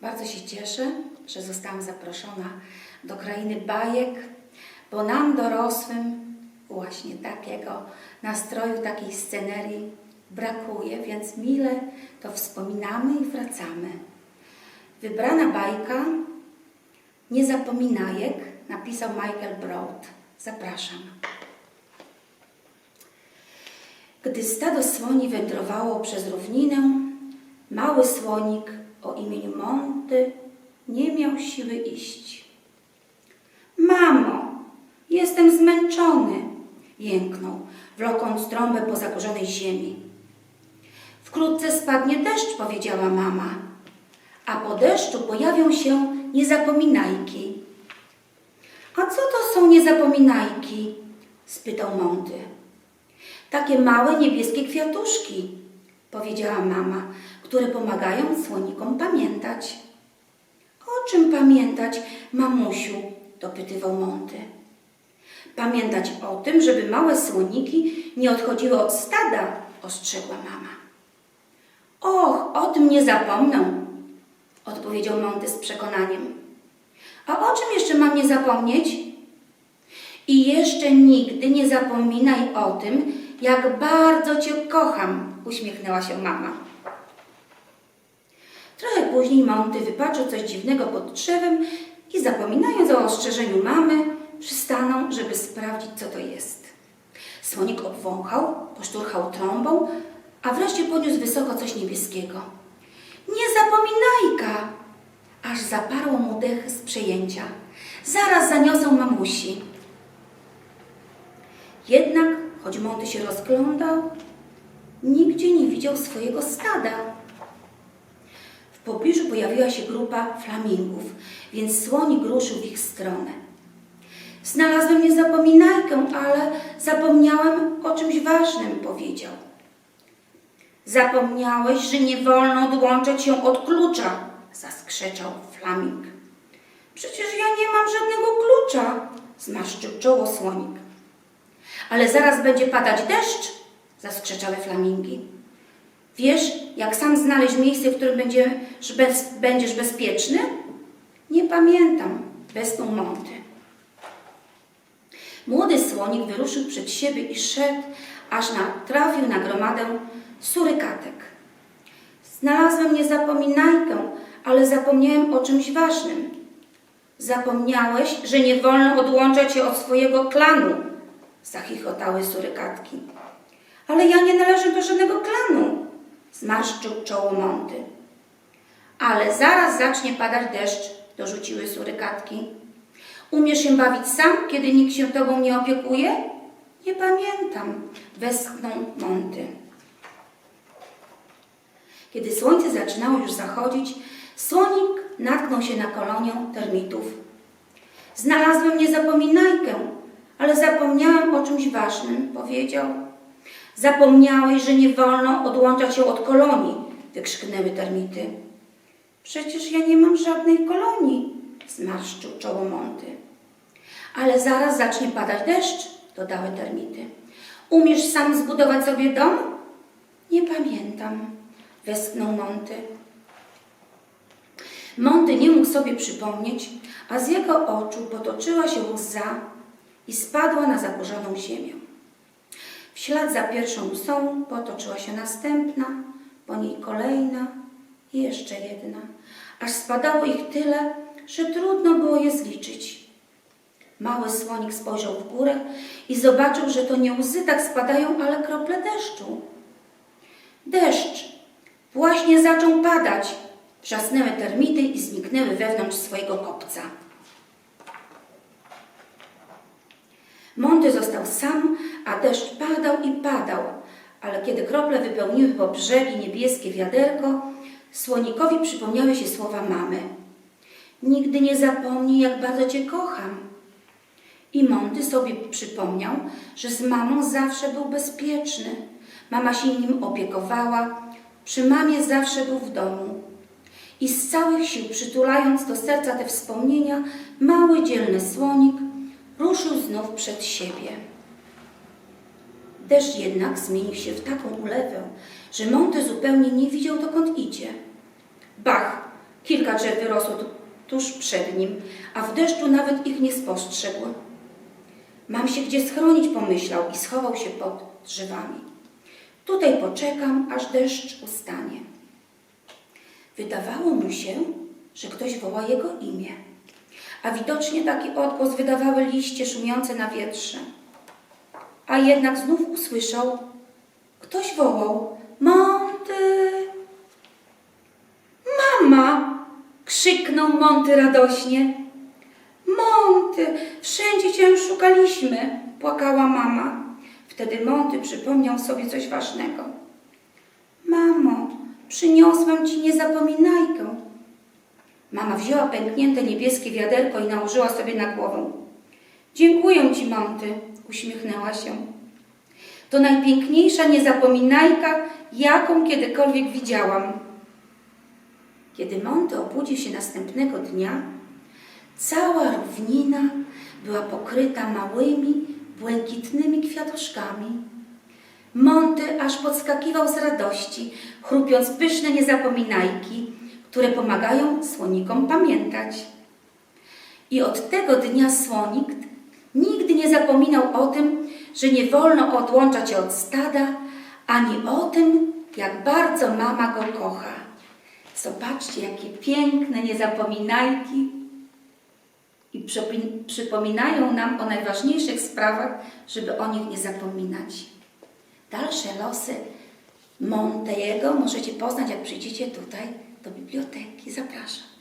Bardzo się cieszę, że zostałam zaproszona do krainy bajek, bo nam dorosłym właśnie takiego nastroju, takiej scenerii brakuje, więc mile to wspominamy i wracamy. Wybrana bajka Niezapominajek napisał Michael Broad. Zapraszam. Gdy stado słoni wędrowało przez równinę, mały słonik o imieniu Monty nie miał siły iść. Mamo, jestem zmęczony, jęknął, wlokąc trąbę po zakurzonej ziemi. Wkrótce spadnie deszcz, powiedziała mama, a po deszczu pojawią się niezapominajki. A co to są niezapominajki? spytał Monty. Takie małe niebieskie kwiatuszki, powiedziała mama, które pomagają słonikom pamiętać. O czym pamiętać, mamusiu? dopytywał Monty. Pamiętać o tym, żeby małe słoniki nie odchodziły od stada, ostrzegła mama. Och, o tym nie zapomnę, odpowiedział Monty z przekonaniem. A o czym jeszcze mam nie zapomnieć? I jeszcze nigdy nie zapominaj o tym, jak bardzo Cię kocham, uśmiechnęła się mama. Trochę później Monty wypatrzył coś dziwnego pod drzewem i zapominając o ostrzeżeniu mamy, przystanął, żeby sprawdzić, co to jest. Słonik obwąchał, poszturchał trąbą, a wreszcie podniósł wysoko coś niebieskiego. Niezapominajka! Aż zaparło mu dech z przejęcia. Zaraz zaniosą mamusi. Jednak, choć Monty się rozglądał, nigdzie nie widział swojego stada. W pobliżu pojawiła się grupa flamingów, więc słonik ruszył w ich stronę. Znalazłem niezapominajkę, ale zapomniałem o czymś ważnym, powiedział. Zapomniałeś, że nie wolno odłączać się od klucza, zaskrzeczał flaming. Przecież ja nie mam żadnego klucza, zmarszczył czoło słonik. Ale zaraz będzie padać deszcz, zaskrzeczały flamingi. Wiesz, jak sam znaleźć miejsce, w którym będziesz, bez, będziesz bezpieczny? Nie pamiętam, westchnął Monty. Młody słonik wyruszył przed siebie i szedł, aż natrafił na gromadę surykatek. Znalazłem niezapominajkę, ale zapomniałem o czymś ważnym. Zapomniałeś, że nie wolno odłączać się od swojego klanu, zachichotały surykatki. Ale ja nie należę do żadnego klanu, zmarszczył czoło Monty. Ale zaraz zacznie padać deszcz, dorzuciły surykatki. Umiesz się bawić sam, kiedy nikt się tobą nie opiekuje? Nie pamiętam, westchnął Monty. Kiedy słońce zaczynało już zachodzić, słonik natknął się na kolonię termitów. Znalazłem niezapominajkę, ale zapomniałem o czymś ważnym, powiedział. Zapomniałeś, że nie wolno odłączać się od kolonii, wykrzyknęły termity. Przecież ja nie mam żadnej kolonii, zmarszczył czoło Monty. Ale zaraz zacznie padać deszcz, dodały termity. Umiesz sam zbudować sobie dom? Nie pamiętam, westchnął Monty. Monty nie mógł sobie przypomnieć, a z jego oczu potoczyła się łza i spadła na zaburzoną ziemię. W ślad za pierwszą łzą potoczyła się następna, po niej kolejna i jeszcze jedna, aż spadało ich tyle, że trudno było je zliczyć. Mały słonik spojrzał w górę i zobaczył, że to nie łzy tak spadają, ale krople deszczu. Deszcz właśnie zaczął padać, wrzasnęły termity i zniknęły wewnątrz swojego kopca. Monty został sam, a deszcz padał i padał, ale kiedy krople wypełniły po brzegi niebieskie wiaderko, słonikowi przypomniały się słowa mamy. Nigdy nie zapomnij, jak bardzo Cię kocham. I Monty sobie przypomniał, że z mamą zawsze był bezpieczny. Mama się nim opiekowała, przy mamie zawsze był w domu. I z całych sił przytulając do serca te wspomnienia, mały dzielny słonik ruszył znów przed siebie. Deszcz jednak zmienił się w taką ulewę, że Monty zupełnie nie widział dokąd idzie. Bach! Kilka drzew wyrosło tu, tuż przed nim, a w deszczu nawet ich nie spostrzegł. Mam się gdzie schronić, pomyślał i schował się pod drzewami. Tutaj poczekam, aż deszcz ustanie. Wydawało mu się, że ktoś woła jego imię, a widocznie taki odgłos wydawały liście szumiące na wietrze. A jednak znów usłyszał, ktoś wołał, Monty! Mama! krzyknął Monty radośnie. Monty, wszędzie cię szukaliśmy, płakała mama. Wtedy Monty przypomniał sobie coś ważnego. Mamo, przyniosłam ci niezapominajkę. Mama wzięła pęknięte niebieskie wiaderko i nałożyła sobie na głowę. Dziękuję ci, Monty, uśmiechnęła się. To najpiękniejsza niezapominajka, jaką kiedykolwiek widziałam. Kiedy Monty obudził się następnego dnia, cała równina była pokryta małymi, błękitnymi kwiatuszkami. Monty aż podskakiwał z radości, chrupiąc pyszne niezapominajki, które pomagają słonikom pamiętać. I od tego dnia słonik nigdy nie zapominał o tym, że nie wolno odłączać się od stada, ani o tym, jak bardzo mama go kocha. Zobaczcie, jakie piękne niezapominajki i przypominają nam o najważniejszych sprawach, żeby o nich nie zapominać. Dalsze losy Montego możecie poznać, jak przyjdziecie tutaj do biblioteki. Zapraszam.